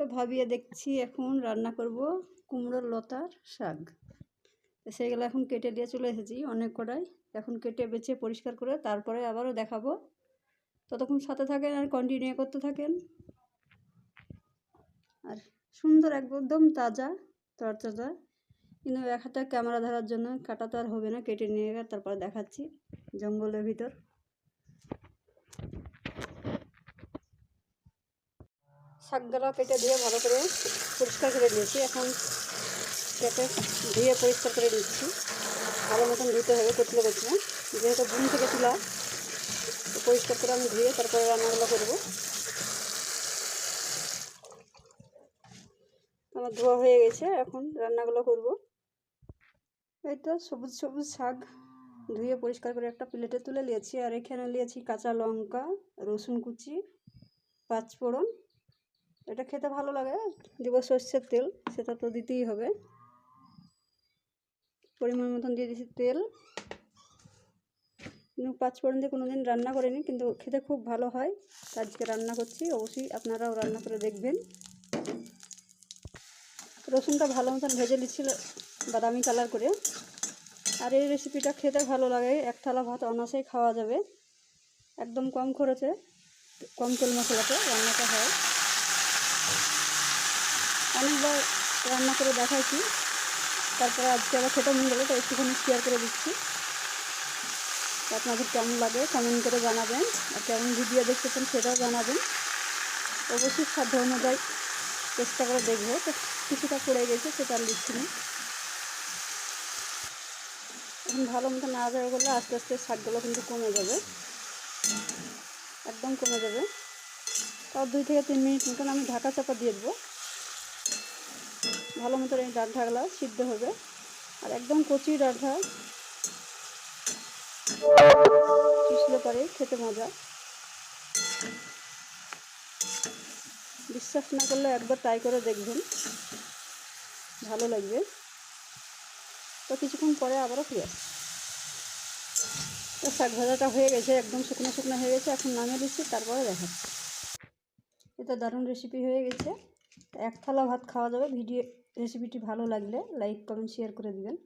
তো ভাবিয়ে দেখছি এখন রান্না করব কুমড়োর লতার শাক। সেগুলো এখন কেটে দিয়ে চলে এসেছি অনেক কটাই এখন কেটে বেছে পরিষ্কার করে তারপরে আবারও দেখাবো। ততক্ষণ সাথে থাকেন আর কন্টিনিউ করতে থাকেন। আর সুন্দর একদম তাজা তরতাজা। কিন্তু এক হাতে ক্যামেরা ধরার জন্য কাটা তো আর হবে না, কেটে নিয়ে তারপর দেখাচ্ছি জঙ্গলের ভিতর। শাকগুলো কেটে দিয়ে ভালো করে পরিষ্কার করে নিয়েছি। এখন কেটে ধুয়ে পরিষ্কার করে নিচ্ছি। ভালো মতন ধুতে হবে কচলে কচলে যেহেতু ঘুম থেকে তোলা পরিষ্কার করে আমি ধুয়ে তারপরে রান্নাগুলো করব। আমার ধোয়া হয়ে গেছে, এখন রান্নাগুলো করব। এই তো সবুজ সবুজ শাক ধুয়ে পরিষ্কার করে একটা প্লেটে তুলে নিয়েছি। আর এখানে নিয়েছি কাঁচা লঙ্কা, রসুন কুচি, পাঁচফোড়ন এটা খেতে ভালো লাগে। দিব সর্ষের তেল, সেটা তো দিতেই হবে। পরিমাণ মতন দিয়ে দিয়েছি তেল। পাঁচফোড়ন দিয়ে কোনো দিন রান্না করিনি, কিন্তু খেতে খুব ভালো হয়। আজকে রান্না করছি, অবশ্যই আপনারাও রান্না করে দেখবেন। রসুনটা ভালো মতন ভেজে নিচ্ছিল বাদামি কালার করে। আর এই রেসিপিটা খেতে ভালো লাগে, এক থালা ভাত অনাসেই খাওয়া যাবে। একদম কম খরচে, কম তেল মশলাতে রান্নাটা হয়। অনেকবার রান্না করে দেখাইছি। তারপরে আজকে আবার খেতে মন গেলো তো একটুখানি শেয়ার করে দিচ্ছি। আপনাদের কেমন লাগে কমেন্ট করে জানাবেন। আর কেমন ভিডিও দেখতেছেন সেটাও জানাবেন। অবশ্যই সাধ্য অনুযায়ী চেষ্টা করে দেখব। তো কিছুটা পড়ে গেছে, সেটা আর লিখছি না। এখন ভালো মতো না নাড়াচাড়া করলে আস্তে আস্তে শাকগুলো কিন্তু কমে যাবে। একদম কমে যাবে। তাও দুই থেকে তিন মিনিট মতন আমি ঢাকা চাপা দিয়ে দেবো। ভালো মতো এই ঢাকলা সিদ্ধ হবে। আর একদম কচি ডাঁটা। পিছলে পরে খেতে মজা। বিশ্বাস না করলে একবার ট্রাই করে দেখবেন। ভালো লাগবে। তো কিছুক্ষণ পরে আবারও ফিরে তো শাক ভাজাটা হয়ে গেছে, একদম শুকনো শুকনো হয়ে গেছে। এখন নামিয়ে দিচ্ছি, তারপরে দেখাচ্ছি। এটা দারুণ রেসিপি হয়ে গেছে। এক থালা ভাত খাওয়া যাবে, ভিডিও রেসিপিটি ভালো লাগলে লাইক কমেন্ট শেয়ার করে দিবেন।